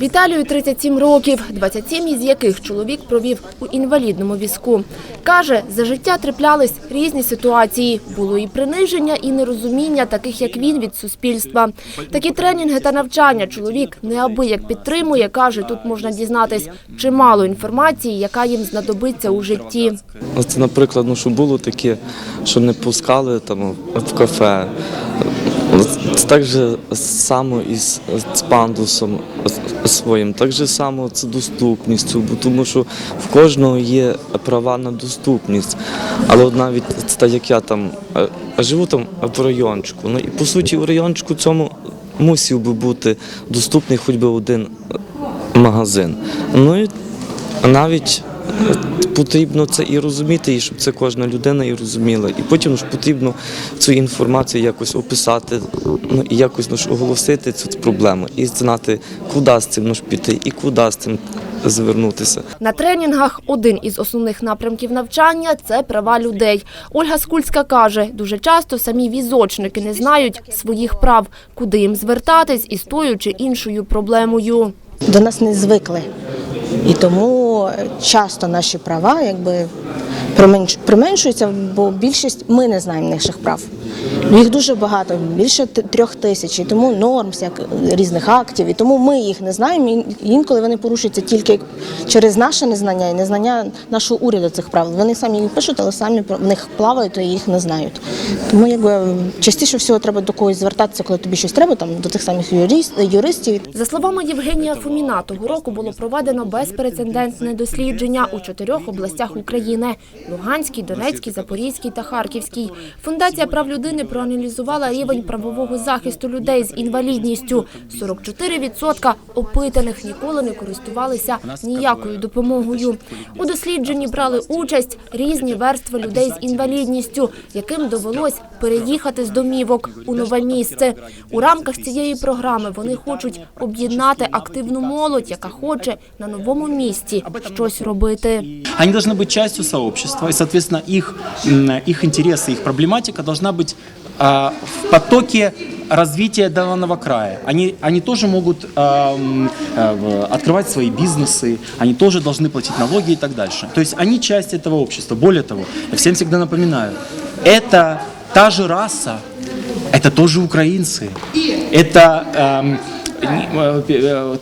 Віталію 37 років, 27 із яких чоловік провів у інвалідному візку. Каже, за життя траплялись різні ситуації. Було і приниження, і нерозуміння, таких як він від суспільства. Такі тренінги та навчання чоловік неабияк підтримує. Каже, тут можна дізнатись чимало інформації, яка їм знадобиться у житті. От, наприклад, ну, що було таке, що не пускали там в кафе. От Так само і з пандусом своїм, так же само це доступністю, бо тому що в кожного є права на доступність. Але навіть так як я там е, живу там в райончику. Ну і по суті у райончику цьому мусив би бути доступний хоч би один магазин. Ну і навіть потрібно це і розуміти, і щоб це кожна людина і розуміла. І потім ж потрібно цю інформацію якось описати, ну і якось ну, ж, оголосити цю проблему і знати, куди з цим ну, ж піти і куди з цим звернутися. На тренінгах один із основних напрямків навчання – це права людей. Ольга Скульська каже, дуже часто самі візочники не знають своїх прав, куди їм звертатись із тою чи іншою проблемою. до нас не звикли. І тому часто наші права якби применшуються, бо більшість ми не знаємо наших прав. Їх дуже багато, більше трьох тисяч, і тому норм всяк різних актів, і тому ми їх не знаємо. І інколи вони порушуються тільки через наше незнання і незнання нашого уряду цих правил. Вони самі їх пишуть, але самі в них плавають і їх не знають. Тому якби частіше всього треба до когось звертатися, коли тобі щось треба, там до тих самих юрист- юристів. За словами Євгенія Фоміна, того року було проведено безпрецедентне дослідження у чотирьох областях України – Луганській, Донецькій, Запорізькій та Харківській. Фундація прав людини проаналізувала рівень правового захисту людей з інвалідністю. 44% опитаних ніколи не користувалися ніякою допомогою. У дослідженні брали участь різні верстви людей з інвалідністю, яким довелось переїхати з домівок у нове місце. У рамках цієї програми вони хочуть об'єднати активну молодь, яка хоче на новому місці щось робити. Они должны быть частью сообщества, и, соответственно, их, их интересы, их проблематика должна быть а, в потоке развития данного края. Они, они тоже могут а, а, открывать свои бизнесы, они тоже должны платить налоги и так дальше. То есть они часть этого общества. Более того, я всем всегда напоминаю, это та же раса, это тоже украинцы. Это э,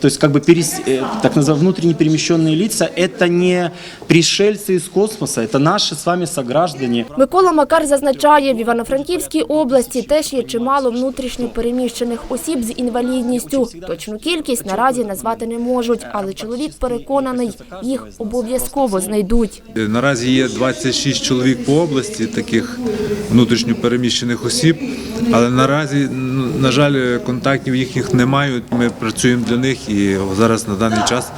то есть как бы перес- э, так называемые внутренне перемещенные лица, это не пришельцы из космоса, это наши с вами сограждане. Микола Макар зазначає, в Івано-Франківській області теж є чимало внутрішньо переміщених осіб з інвалідністю. Точну кількість наразі назвати не можуть, але чоловік переконаний, їх обов'язково знайдуть. Наразі є 26 чоловік по області, таких внутрішньо переміщених осіб, але наразі, н- на жаль, контактів їхніх не мають. Ми працюємо для них і зараз на даний час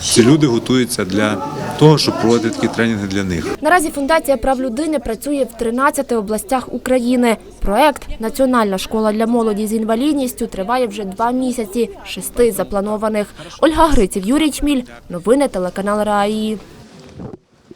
ці люди готуються для того, щоб проводити такі тренінги для них. Наразі Фундація прав людини працює в 13 областях України. Проект Національна школа для молоді з інвалідністю триває вже два місяці, шести запланованих. Ольга Гриців, Юрій Чміль. Новини телеканал Раї.